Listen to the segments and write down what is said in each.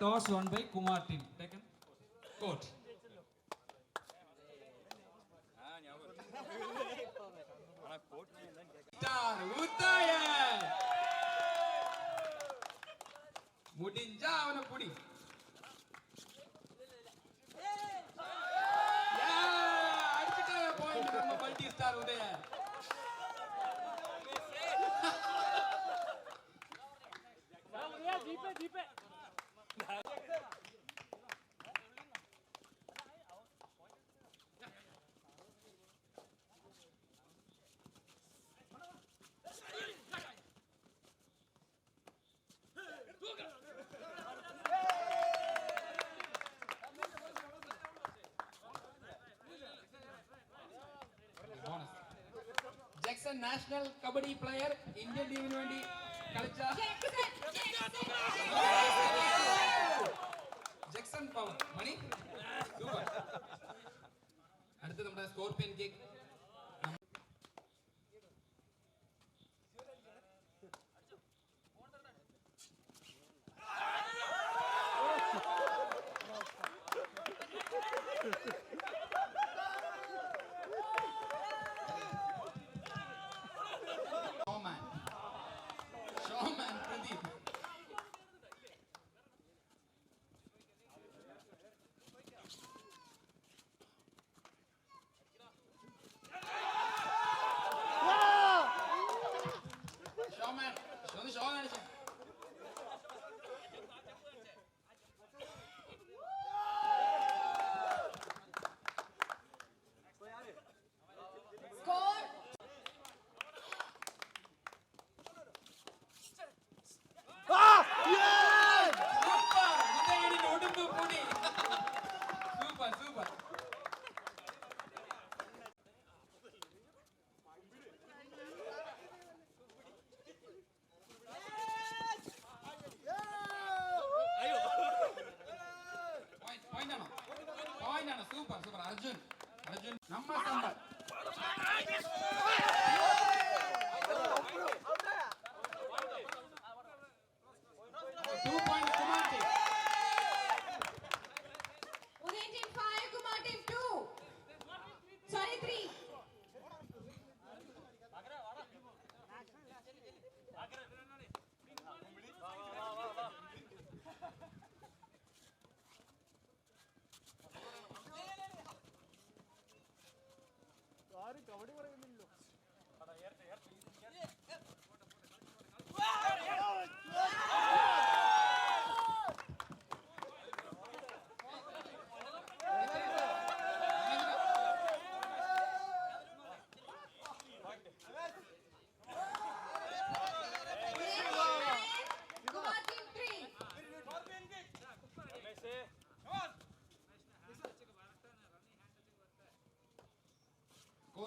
Toss won by Kumar team. Taken. Court. Star Uttayan. முடிஞ்சா அவனை புடி Yeah, அடிச்சிட்டாங்க point நம்ம multi star Udayan. Bonus. Jackson national kabaddi player Indian ടീമിന് വേണ്ടി കളിച്ച പവർ മണി സൂപ്പർ അടുത്ത് നമ്മുടെ സ്കോർപിയൻ കേക്ക് ಅರ್ಜುನ್ ಅರ್ಜುನ್ ನಮ್ಮ ಸಂಬಳ two point Kumar team Udaya team five Kumar team two sorry three ಆಗ್ರ Sorry, three. Udayan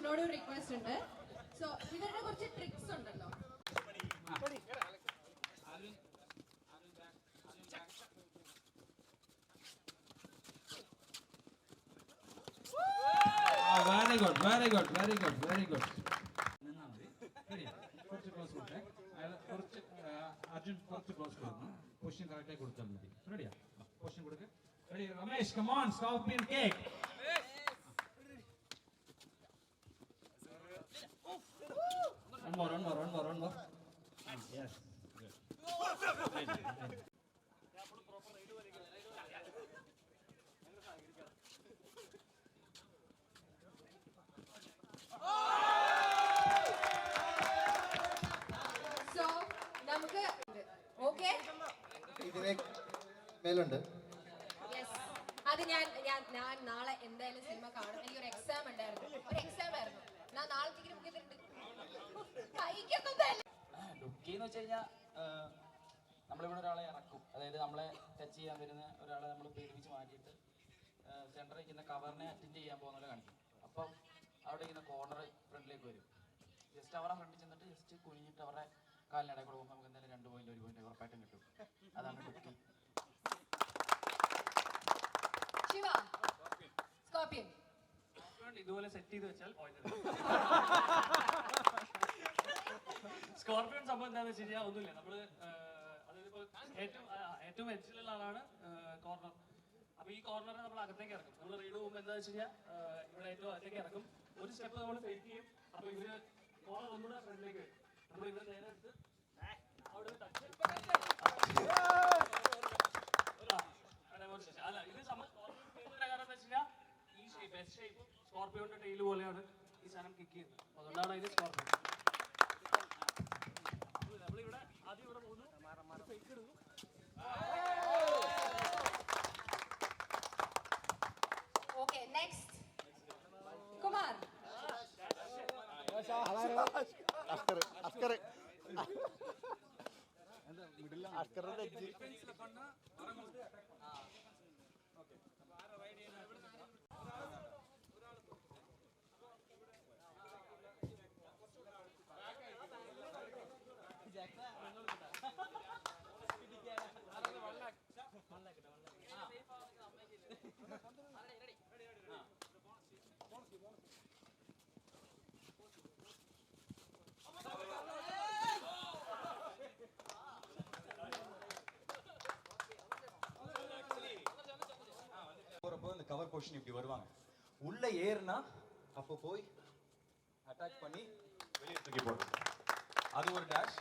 കോച്ചിനോടും ഒരു റിക്വസ്റ്റ് ഉണ്ട് സോ ഇവരുടെ കുറച്ച് ട്രിക്സ് ഉണ്ടല്ലോ very good very good very good very good കുറച്ച് ക്ലോസ് കൊടുത്തേ അയാൾ കുറച്ച് ആ, അർജുൻ കുറച്ച് ക്ലോസ് കൊടുക്കുന്നു പൊസിഷൻ കറക്റ്റായി കൊടുത്താൽ മതി റെഡിയാ പൊസിഷൻ കൊടുക്ക് ready Ramesh come on scorpion cake One more, one more, one more, one more. Ah, yes. Good. So നമുക്ക് ഓക്കെ ഇതിനെ മേലുണ്ട് യെസ് അത് ഞാൻ ഞാൻ ഞാൻ നാളെ എന്തായാലും സിനിമ കാണും എനിക്കൊരു എക്സാം ഉണ്ടായിരുന്നു ഒരു എക്സാം ആയിരുന്നു ഞാൻ നാളത്തേക്ക് ബുക്ക് എന്ന് വെച്ച് കഴിഞ്ഞാൽ നമ്മളിവിടെ ഒരാളെ ഇറക്കും. അതായത് നമ്മളെ ടച്ച് ചെയ്യാൻ വരുന്ന ഒരാളെ നമ്മൾ പേടിപ്പിച്ച് മാറ്റിയിട്ട് സെന്ററിൽ ഇരിക്കുന്ന കവറിനെ അറ്റൻഡ് ചെയ്യാൻ പോകുന്നവരെ കാണിക്കും. അപ്പം അവിടെ ഇരിക്കുന്ന കോർണർ ഫ്രണ്ടിലേക്ക് വരും. ജസ്റ്റ് അവരെ ഫ്രണ്ടിൽ ചെന്നിട്ട് ജസ്റ്റ് കുഞ്ഞിട്ട് അവരുടെ കാലിനിടയിൽ കൂടെ പോകുമ്പോൾ നമുക്ക് എന്തായാലും രണ്ട് പോയിന്റ് ഒരു പോയിന്റ് ഉറപ്പായിട്ടും കിട്ടും. അതാണ് സ്കോർപ്പിയൻ ഇതുപോലെ സെറ്റ് ചെയ്ത് വെച്ചാൽ സ്കോർപ്പിയൻ സംഭവം എന്താണെന്ന് വെച്ച് കഴിഞ്ഞാൽ ഒന്നുമില്ല. നമ്മൾ ഏറ്റവും ഏറ്റവും ആളാണ് കോർണർ അപ്പൊ ഈ കോർണറെ നമ്മൾ അകത്തേക്ക് ഇറക്കും. നമ്മൾ റീഡ് പോകുമ്പോൾ എന്താ വെച്ച് കഴിഞ്ഞാൽ ഇവിടെ ഏറ്റവും അകത്തേക്ക് ഇറക്കും. ഒരു സ്റ്റെപ്പ് നമ്മൾ ഫേക്ക് ചെയ്യും. അപ്പൊ ഇവർ കോർണർ ഒന്നുകൂടെ ഫ്രണ്ടിലേക്ക് വരും. നമ്മൾ ഇവിടെ നേരെ എടുത്ത് അവിടെ ടച്ച് ഇത് ഈ ഷേപ്പ് എസ് ഷേപ്പ് സ്കോർപ്പിയോന്റെ ടെയിൽ പോലെയാണ് ഈ സാധനം കിക്ക് ചെയ്യുന്നത്. അതുകൊണ്ടാണ് അതിന് സ്കോർപ്പിയോ கரெக்டாக பொசிஷன் இப்படி வருவாங்க. உள்ள ஏறுனா அப்போ போய் அட்டாக் பண்ணி வெளியே தூக்கி போடுறது. அது ஒரு டேஷ்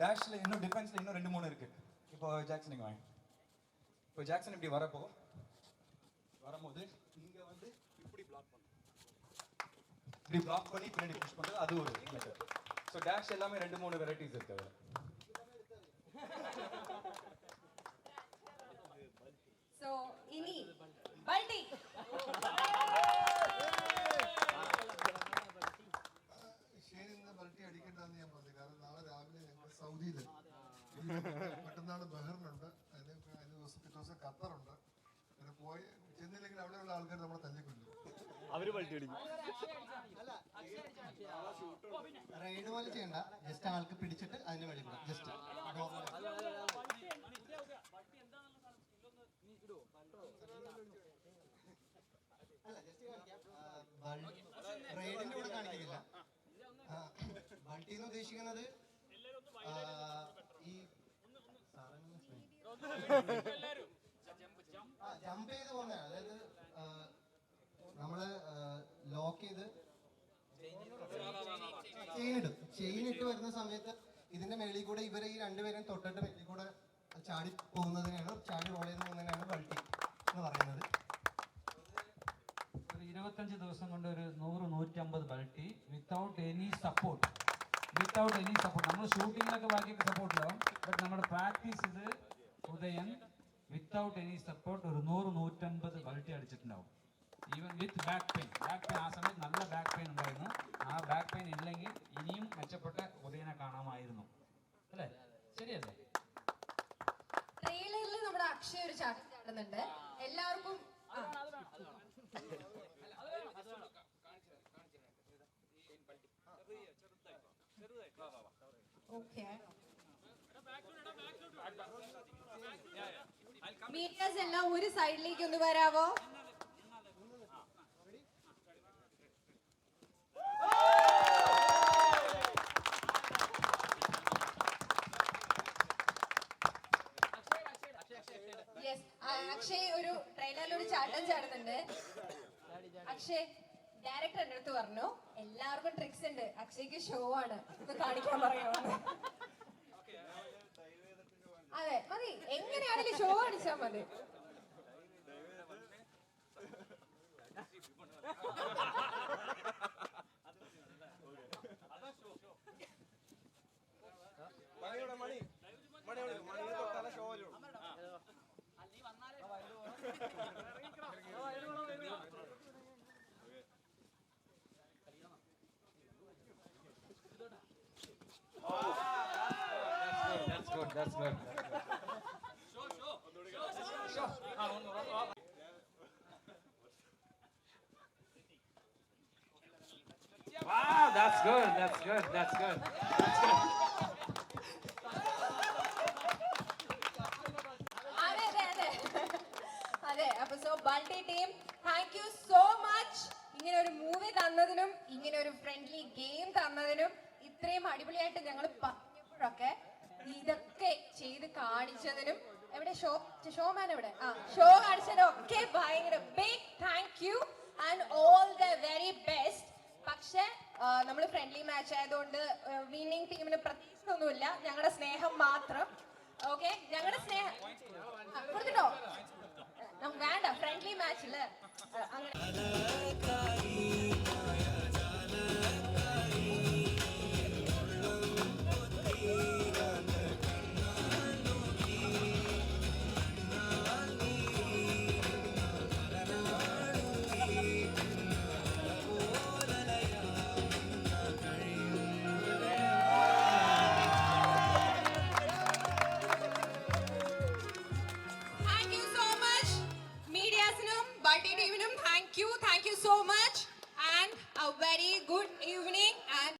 டேஷில் இன்னும் டிஃபென்ஸில் இன்னும் ரெண்டு மூணு இருக்கு. இப்போ ஜாக்சன் நீங்க வாங்க. இப்போ ஜாக்சன் இப்படி வரப்போ வரும்போது இங்கே வந்து இப்படி பிளாக் பண்ணும் இப்படி பிளாக் பண்ணி பின்னாடி புஷ் பண்ணுறது அது ஒரு மெத்தட் ஸோ டேஷ் எல்லாமே ரெண்டு மூணு வெரைட்டிஸ் இருக்குது ஸோ இனி സൗദിയിൽ മറ്റന്നാൾ ബഹറിനുണ്ട്. അതിന് അതിന് ദിവസം പിറ്റേ ദിവസം ഖത്തറുണ്ട്. പിന്നെ പോയി. ചെന്നില്ലെങ്കിൽ അവിടെയുള്ള ആൾക്കാർ നമ്മളെ തല്ലിക്കൊല്ലും. അവർ റൈഡ് പോലെ ചെയ്യണ്ട. ജസ്റ്റ് ആൾക്ക് പിടിച്ചിട്ട് അതിന് വഴി വിടാം. ജസ്റ്റ്. റൈഡിന്റെ കൂടെ കാണിക്കുന്നില്ല ബൾട്ടി എന്ന് ഉദ്ദേശിക്കുന്നത് ആ, ഈ ജമ്പ് ചെയ്ത് പോകുന്നതാണ് അതായത് നമ്മൾ ലോക്ക് ചെയ്ത് ചെയിൻ ഇടും. ചെയിൻ ഇട്ട് വരുന്ന സമയത്ത് ഇതിന്റെ മേളിൽ കൂടെ ഇവരെ ഈ രണ്ടുപേരും തൊട്ടിട്ട് മേളിൽ കൂടെ ചാടി പോകുന്നതിനാണ് ചാടി റോൾ ചെയ്ത് പോകുന്നതിനാണ് ബൾട്ടി എന്ന് പറയുന്നത്. ഒരു ഇരുപത്തഞ്ച് ദിവസം കൊണ്ട് ഒരു നൂറ് നൂറ്റമ്പത് Balti without any support without any support നമ്മൾ ഷൂട്ടിങ്ങിലൊക്കെ ബാക്കിയൊക്കെ സപ്പോർട്ട് ഉണ്ടാവും ബട്ട് നമ്മുടെ പ്രാക്ടീസ് ഇത് ഉദയൻ വിത്തൗട്ട് എനി സപ്പോർട്ട് ഒരു നൂറ് നൂറ്റമ്പത് ബൾട്ടി അടിച്ചിട്ടുണ്ടാവും. Even with back pain back pain ആ സമയത്ത് നല്ല ബാക്ക് പെയിൻ ഉണ്ടായിരുന്നു. ആ ബാക്ക് പെയിൻ ഇല്ലെങ്കിൽ ഇനിയും മെച്ചപ്പെട്ട ഉദയനെ കാണാമായിരുന്നു. അല്ലേ? ശരിയല്ലേ? ട്രെയിലറിൽ നമ്മുടെ അക്ഷയ ഒരു ചാട്ടം ചാടുന്നുണ്ട് എല്ലാവർക്കും ഓക്കെ മീഡിയാസ് എല്ലാം ഒരു സൈഡിലേക്ക് ഒന്ന് വരാവോ? അക്ഷയ് ഒരു ട്രെയിലറിൽ ചാട്ടം ചാടുന്നുണ്ട്. അക്ഷയ് ഡയറക്ടർ എന്റെ അടുത്ത് പറഞ്ഞു എല്ലാവർക്കും ട്രിക്സ് ഉണ്ട്. അക്ഷയ്ക്ക് ഷോ ആണ്. ഇത് കാണിക്കാൻ പറയാമെന്ന് ഷോ കാണിച്ചാ മതി മണിയുടെ മണി മണി മണി തൊട്ടാലേ show That's good. Wow, that's good. That's good. That's good. അതെ അതെ അതെ അതെ അപ്പൊ so Balti team thank you so much ഇങ്ങനെ ഒരു മൂവി തന്നതിനും ഇങ്ങനെ ഒരു ഫ്രണ്ട്ലി ഗെയിം തന്നതിനും ഇത്രയും അടിപൊളിയായിട്ട് ഞങ്ങൾ പറഞ്ഞപ്പോഴൊക്കെ ഇതൊക്കെ ചെയ്ത് കാണിച്ചതിനും എവിടെ ഷോ ഷോമാൻ എവിടെ ആ ഷോ കാണിച്ചതിനും ഒക്കെ ഭയങ്കര big thank you and all the very best നമ്മൾ ഫ്രണ്ട്ലി മാച്ച് ആയതുകൊണ്ട് വിന്നിംഗ് ടീമിന് പ്രത്യേകിച്ചൊന്നുമില്ല ഞങ്ങളുടെ സ്നേഹം മാത്രം. ഓക്കെ ഞങ്ങളുടെ സ്നേഹം കൊടുത്തിട്ടോ? വേണ്ട. ഫ്രണ്ട്ലി മാച്ചിൽ അങ്ങനെ.